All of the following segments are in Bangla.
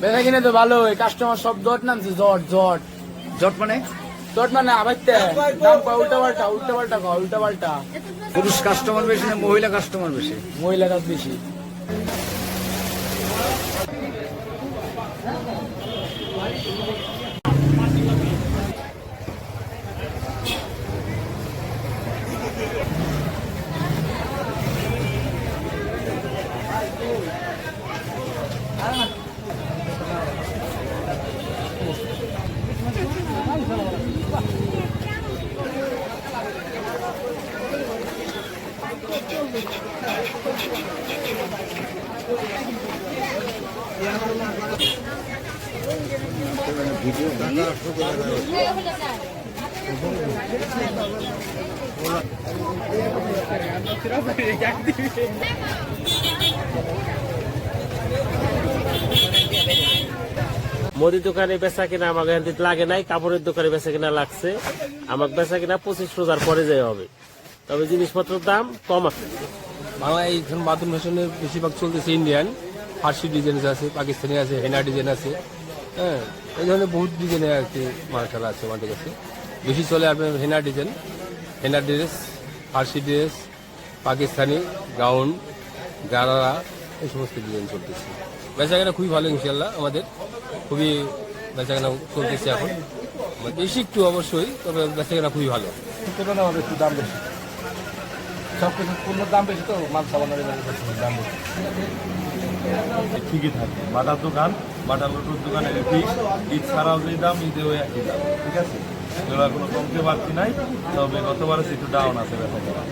বেচা কিনে তো ভালো এই কাস্টমার সব জট নামছে জট জট। জট মানে? জট মানে আবাইতে। দাম পায় উল্টা পাল্টা উল্টা পাল্টা উল্টা পাল্টা। পুরুষ কাস্টমার বেশি না মহিলা কাস্টমার বেশি? মহিলা কাজ বেশি। মুদি দোকানে বেচা কিনা থেকে লাগে নাই, কাপড়ের দোকানে বেচা কিনা লাগছে। আমার বেচা কিনা পঁচিশ রোজার পরে যাই হবে। তবে জিনিসপত্রের দাম কম আছে। বাংলা এইখানে বাথরুম ফ্যাশনের বেশিরভাগ চলতেছে ইন্ডিয়ান ফার্সি ডিজাইন আছে, পাকিস্তানি আছে, হেনা ডিজাইন আছে হ্যাঁ এই ধরনের বহুত ডিজাইনের আর কি মার্শাল আছে আমাদের কাছে। বেশি চলে আপনার henna design, henna dress, Farsi dress, Pakistani, gown, gharara, এই সমস্ত ডিজাইন চলতেছে। বেচাকেনা খুবই ভালো ইনশাল্লাহ আমাদের, খুবই বেচাকেনা চলতেছে এখন। বেশি একটু অবশ্যই, তবে বেচাকেনা খুবই ভালো। তুলনায় আমাদের একটু দাম বেশি। সব কিছু পূর্ণ দাম বেশি তো, মাল সাবানের দাম বেশি। ঠিকই থাকে। বাটার দোকান, বাটার লটুর দোকানে ফিস ঈদ ছাড়াও যে দাম ঈদে ওই একই দাম, ঠিক আছে? এবার কোনো কমতে পারছি নাই, তবে গতবারে একটু ডাউন আছে ব্যাপারটা।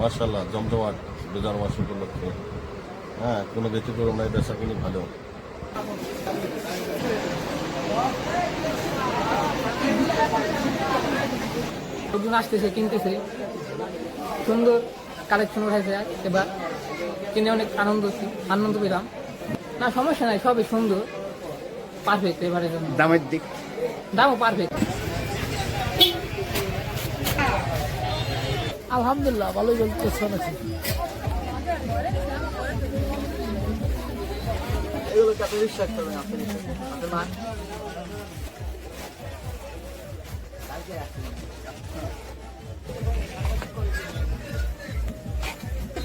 মার্শাল্লাহ জমজমাট রোজার মাস উপলক্ষে। হ্যাঁ কোনো বেশি ব্যতিক্রম নাই বেচা কিনি ভালো। লোকজন আসতেছে কিনতেছে। সুন্দর কালেকশন উঠাইছে এবার। কিনে অনেক আনন্দ আনন্দ পেলাম। না সমস্যা নাই সবই সুন্দর। পারফেক্ট এবারের জন্য। দামের দিক। দামও পারফেক্ট আলহামদুলিল্লাহ ভালোই চলতেছে অনেক।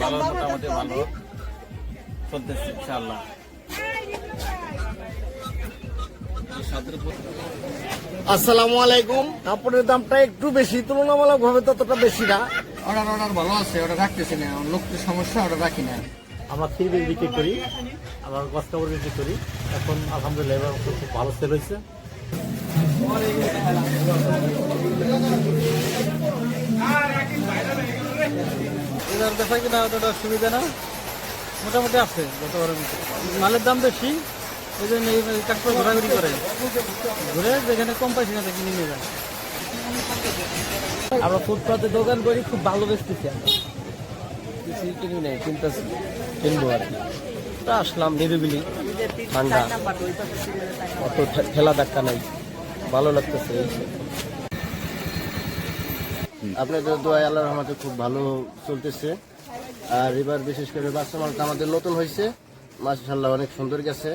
ভালো মোটামুটি ভালো। চলতেছে ইনশাআল্লাহ। আসসালামু আলাইকুম। কাপড়ের দামটা একটু বেশি তুলনামূলক ভাবে ততটা বেশি না। অর্ডার অর্ডার ভালো আছে ওটা রাখতেছি না। লোকটির সমস্যা ওটা রাখি না। আমার থ্রি বিক্রি করি আমার গছ কাপড় বিক্রি করি। এখন আলহামদুলিল্লাহ খুব ভালো সেল হয়েছে। এবার দেখা কিনা অতটা সুবিধা না। মোটামুটি আছে গতবারের মতো মালের দাম বেশি এই জন্য এই কাঠপড় ঘোরাঘুরি করে। ঘুরে যেখানে কম পাইছি না কিনে নিয়ে যায়। আমরা ফুটপাতে দোকান করি খুব ভালো বেচতেছি আমরা। কিছু কিনি নেই কিনতেছি কিনবো আর কি। তা আসলাম নিরিবিলি ঠান্ডা অত ঠেলা ধাক্কা নাই। ভালো লাগতেছে। আপনাদের দোয়াই আল্লাহর রহমতে খুব ভালো চলতেছে। আর এবার বিশেষ করে বাচ্চা মালটা আমাদের নতুন হয়েছে। মাশাল্লাহ অনেক সুন্দর গেছে।